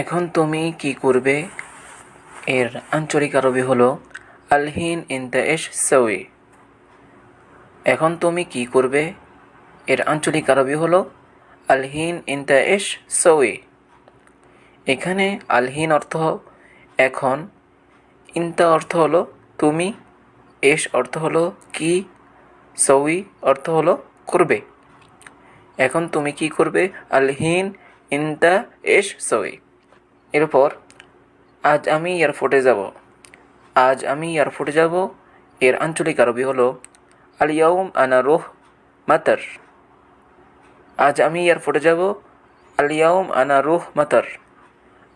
এখন তুমি কি করবে? এর আঞ্চলিক আরবি হলো, আলহিন ইনতা এশ সৌই এখন তুমি কি করবে? এর আঞ্চলিক আরবি হলো, আলহিন ইনতা এশ সৌই এখানে আলহিন অর্থ এখন ইনতা অর্থ হলো, তুমি এশ অর্থ হলো, কি সৌই অর্থ হলো, করবে এখন তুমি কি করবে? আলহিন ইনতা এশ সৌই এরপর, আজ আমি এয়ারপোর্টে যাব। আজ আমি এয়ারপোর্টে যাব। এর আঞ্চলিক আরবি হলো আলিয়াউম আনা রোহ মাতার। আজ আমি এয়ারপোর্টে যাব। আলিয়াউম আনা রোহ মাতার।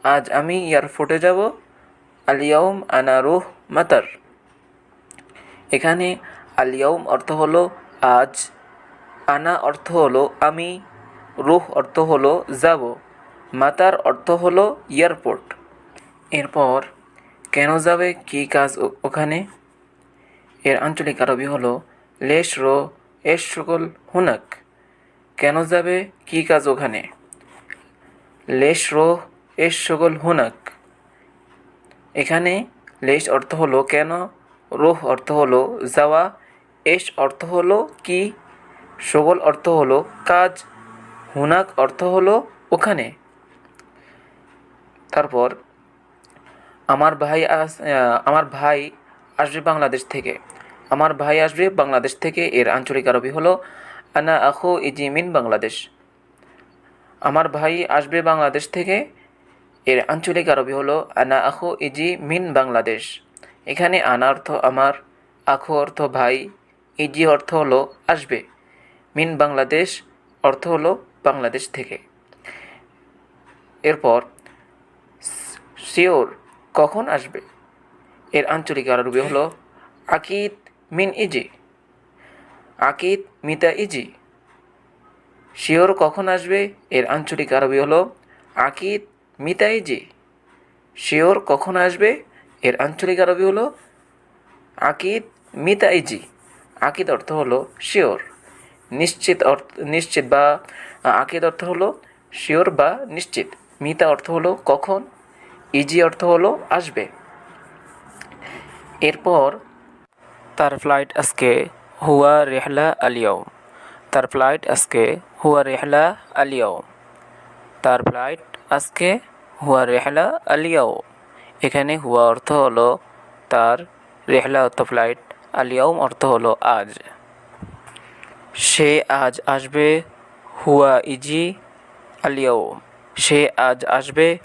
আজ আমি এয়ারপোর্টে যাব। আলিয়াউম আনা রোহ মাতার। এখানে আলিয়াউম অর্থ হলো, আজ। আনা অর্থ হলো, আমি। রুহ অর্থ হলো, যাব। মাতার অর্থ হলো এয়ারপোর্ট। এরপর, কেন যাবে, কী কাজ ওখানে? এর আঞ্চলিক আরবি হলো লেশ রো এস সকল হুনাক। কেন যাবে, কী কাজ ওখানে? লেশ রো এস সকল হুনাক। এখানে লেশ অর্থ হলো কেন, রোহ অর্থ হলো যাওয়া এস অর্থ হলো কি সগল অর্থ হলো কাজ, হুনাক অর্থ হলো ওখানে। তারপর আমার ভাই আস- আমার ভাই আসবে বাংলাদেশ থেকে। আমার ভাই আসবে বাংলাদেশ থেকে, এর আঞ্চলিক আরবি হলো, আনা আখো ইজিমিন বাংলাদেশ। আমার ভাই আসবে বাংলাদেশ থেকে, এর আঞ্চলিক আরবি হলো, আনা আখো ইজি মিন বাংলাদেশ। এখানে আনা অর্থ আমার, আখো অর্থ ভাই, ইজি অর্থ হলো আসবে। মিন বাংলাদেশ অর্থ হলো বাংলাদেশ থেকে। এরপর শিওর কখন আসবে? এর আঞ্চলিক আরবি হলো আকিদ মিন ইজি। আকিদ মিতা ইজি। শিওর কখন আসবে? এর আঞ্চলিক আরবি হলো আকিদ মিতা ইজি। শিওর কখন আসবে? এর আঞ্চলিক আরবি হলো আকিদ মিতা ইজি। আকিদ অর্থ হলো শিওর। নিশ্চিত অর্থ, নিশ্চিত বা আকিদ অর্থ হলো শিওর বা নিশ্চিত। মিতা অর্থ হলো কখন? ইজি অর্থ হলো আসবে। এরপর তার ফ্লাইট আজকে হুয়া রেহলা আলিয়াও। তার ফ্লাইট আজকে হুয়া রেহলা আলিয়াও। তার ফ্লাইট আজকে হুয়া রেহলা আলিয়াও। এখানে হুয়া অর্থ হলো তার রেহলা অর্থ ফ্লাইট আলিয়াউম অর্থ হলো আজ। সে আজ আসবে হুয়া ইজি আলিয়াউম সে আজ আসবে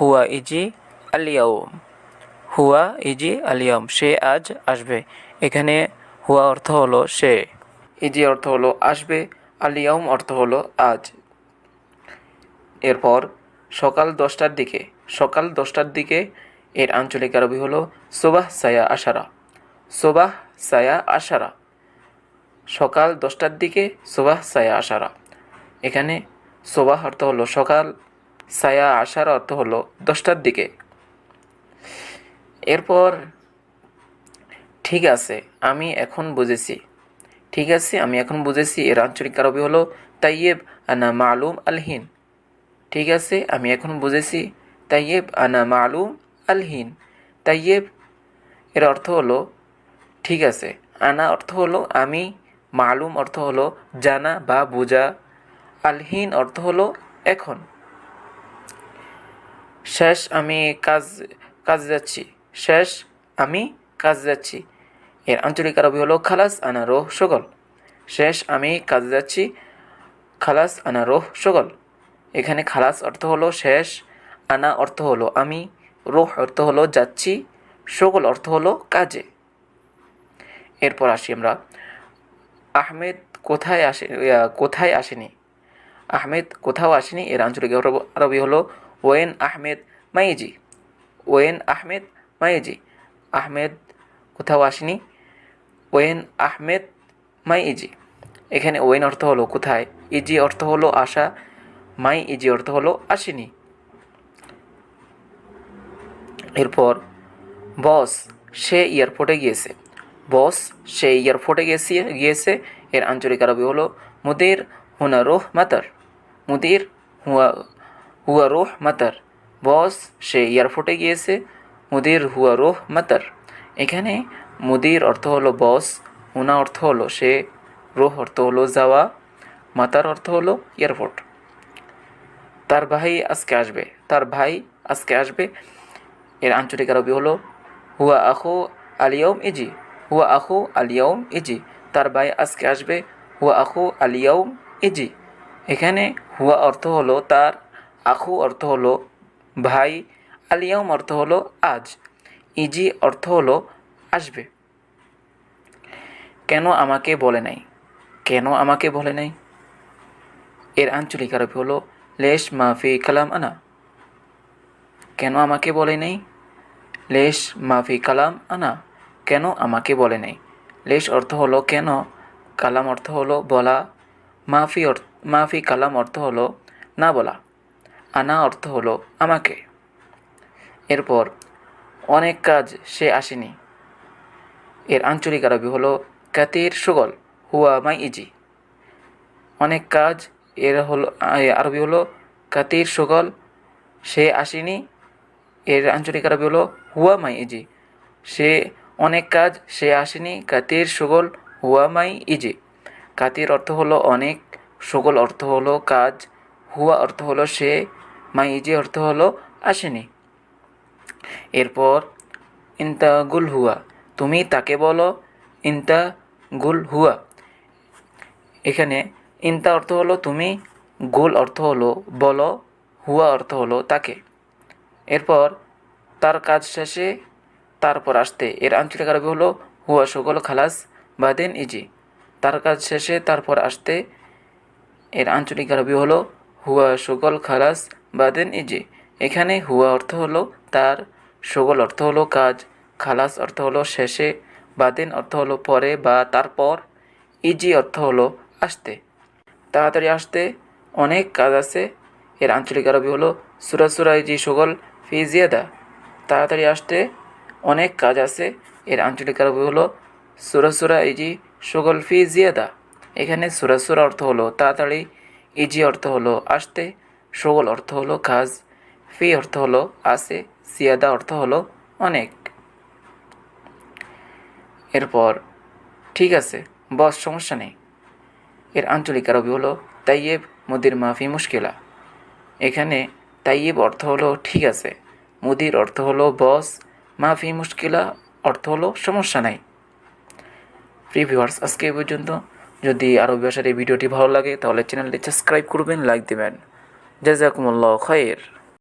হুয়া ইজি আলিয়াউম হুয়া ইজি আলিয়াম সে আজ আসবে। এখানে হুয়া অর্থ হলো সে। ইজি অর্থ হলো আসবে আলিয়াউম অর্থ হলো আজ। এরপর সকাল দশটার দিকে, সকাল দশটার দিকে এর আঞ্চলিক আরবি হলো সোবাহ সায়া আশারা। সোবাহ সায়া আশারা। সকাল দশটার দিকে সোবাহ সায়া আশারা। এখানে সোবাহ অর্থ হলো সকাল সায়া আসার অর্থ হলো দশটার দিকে। এরপর, ঠিক আছে, আমি এখন বুঝেছি। ঠিক আছে, আমি এখন বুঝেছি, এর আঞ্চলিক আরবি হলো তাইয়েব আনা মালুম আলহিন ঠিক আছে, আমি এখন বুঝেছি, তাইয়েব আনা মালুম আলহিন তাইয়েব, এর অর্থ হলো, ঠিক আছে, আনা অর্থ হলো আমি, মালুম অর্থ হলো জানা বা বোঝা। আলহিন অর্থ হলো এখন। শেষ, আমি কাজ কাজ যাচ্ছি। শেষ, আমি কাজ যাচ্ছি। এর আঞ্চলিক আরবি হলো খালাস আনা রোহ সগল। শেষ, আমি কাজ যাচ্ছি। খালাস আনা রোহ সগল। এখানে খালাস অর্থ হলো শেষ, আনা অর্থ হলো আমি, রোহ অর্থ হলো যাচ্ছি, সগল অর্থ হলো কাজে। এরপর আসি আমরা। আহমেদ কোথায় আসে কোথায় আসেনি? আহমেদ কোথাও আসেনি, এর আঞ্চলিক আরবি হলো ওয়েন আহমেদ মাইজি। ওয়েন আহমেদ মাইজি। আহমেদ কোথাও আসেনি। ওয়েন আহমেদ মাই ইজি এখানে ওয়েন অর্থ হলো কোথায়? ইজি অর্থ হলো আশা। মাই ইজি অর্থ হলো আসেনি। এরপর, বস, সে এয়ারপোর্টে গিয়েছে। বস, সে এয়ারপোর্টে গেছে, গিয়েছে। এর আঞ্চলিক আরবি হলো মুদির হুনা রোহ মাতার। মুদির হুয়া হুয়া রোহ মাতার। বস, সে এয়ারপোর্টে গিয়েছে। মুদির হুয়া রোহ মাতার। এখানে মুদির অর্থ হলো বস, হুনা অর্থ হলো সে, রোহ অর্থ হলো যাওয়া, মাতার অর্থ হলো এয়ারপোর্ট। তার ভাই আজকে আসবে। তার ভাই আজকে আসবে। এর আঞ্চলিক আরবি হলো, হুয়া আখু আলিয়ম ইজি। হুয়া আখু আলিয়ম ইজি। তার ভাই আজকে আসবে, হুয়া আখু আলিয়ম ইজি। এখানে হুয়া অর্থ হলো তার আখু অর্থ হলো ভাই, আলিয়াম অর্থ হলো আজ, ইজি অর্থ হলো আসবে। কেন আমাকে বলে নাই? কেন আমাকে বলে নাই? এর আঞ্চলিক আরবি হলো, লেশ মাফি কালাম আনা। কেন আমাকে বলে নেই? লেশ মাফি কালাম আনা। কেন আমাকে বলে নেই? লেশ অর্থ হলো কেন? কালাম অর্থ হলো বলা। মাফি অর্থ মাফি কালাম অর্থ হলো না বলা। আনা অর্থ হলো আমাকে। এরপর, অনেক কাজ সে আসেনি। এর আঞ্চলিক আরবি হলো কাতির সুগল, হুয়া মাই ইজি। অনেক কাজ এর হলো আরবি হলো কাতির সুগল, সে আসেনি। এর আঞ্চলিক আরবি হলো হুয়া মাই ইজি। সে, অনেক কাজ সে আসেনি, কাতির সুগল, হুয়া মাই ইজি। কাতির অর্থ হলো অনেক, সুগল অর্থ হলো কাজ, হুয়া অর্থ হলো সে মাই ইজি অর্থ হলো আসেনি। এরপর, ইন্তা গুল হুয়া। তুমি তাকে বলো, ইন্তা গুল হুয়া। এখানে, ইন্তা অর্থ হলো তুমি, গুল অর্থ হলো বলো, হুয়া অর্থ হলো তাকে। এরপর, তার কাজ শেষে, তারপর আসতে। এর আঞ্চলিক আরবি হলো, হুয়া সুগল খালাস বাদেন ইজি। তার কাজ শেষে, তারপর আসতে। এর আঞ্চলিক আরবি হলো, হুয়া সুগল খালাস বাদেন ইজি এখানে হুয়া অর্থ হলো তার, সুগল অর্থ হলো কাজ, খালাস অর্থ হলো শেষে, বাদেন অর্থ হলো পরে বা তারপর ইজি অর্থ হলো আসতে। তাড়াতাড়ি আসতে অনেক কাজ আছে। এর আঞ্চলিক আরবি হলো সুরা সুরা ইজি সুগল ফি জিয়াদা। তাড়াতাড়ি আসতে অনেক কাজ আছে। এর আঞ্চলিক আরবি হলো সুরা সুরা ইজি সুগল ফি জিয়াদা। এখানে সুরা সুরা অর্থ হলো তাড়াতাড়ি ইজি অর্থ হলো আসতে। সুগল অর্থ হলো কাজ, ফি অর্থ হলো আসে, সিয়াদা অর্থ হলো অনেক। এরপর, ঠিক আছে, বস, সমস্যা নেই। এর আঞ্চলিক আরবি হলো তাইয়েব, মুদির মাফি মুশকিলা। এখানে তাইয়েব অর্থ হলো ঠিক আছে, মুদির অর্থ হলো বস, মাফি মুশকিলা অর্থ হলো সমস্যা নাই। প্রি ভিউয়ার্স, আজকে এই পর্যন্ত। যদি আরবি ভাষার এই ভিডিওটি ভালো লাগে, তাহলে চ্যানেলটি সাবস্ক্রাইব করবেন, লাইক দেবেন। جزاكم الله خير.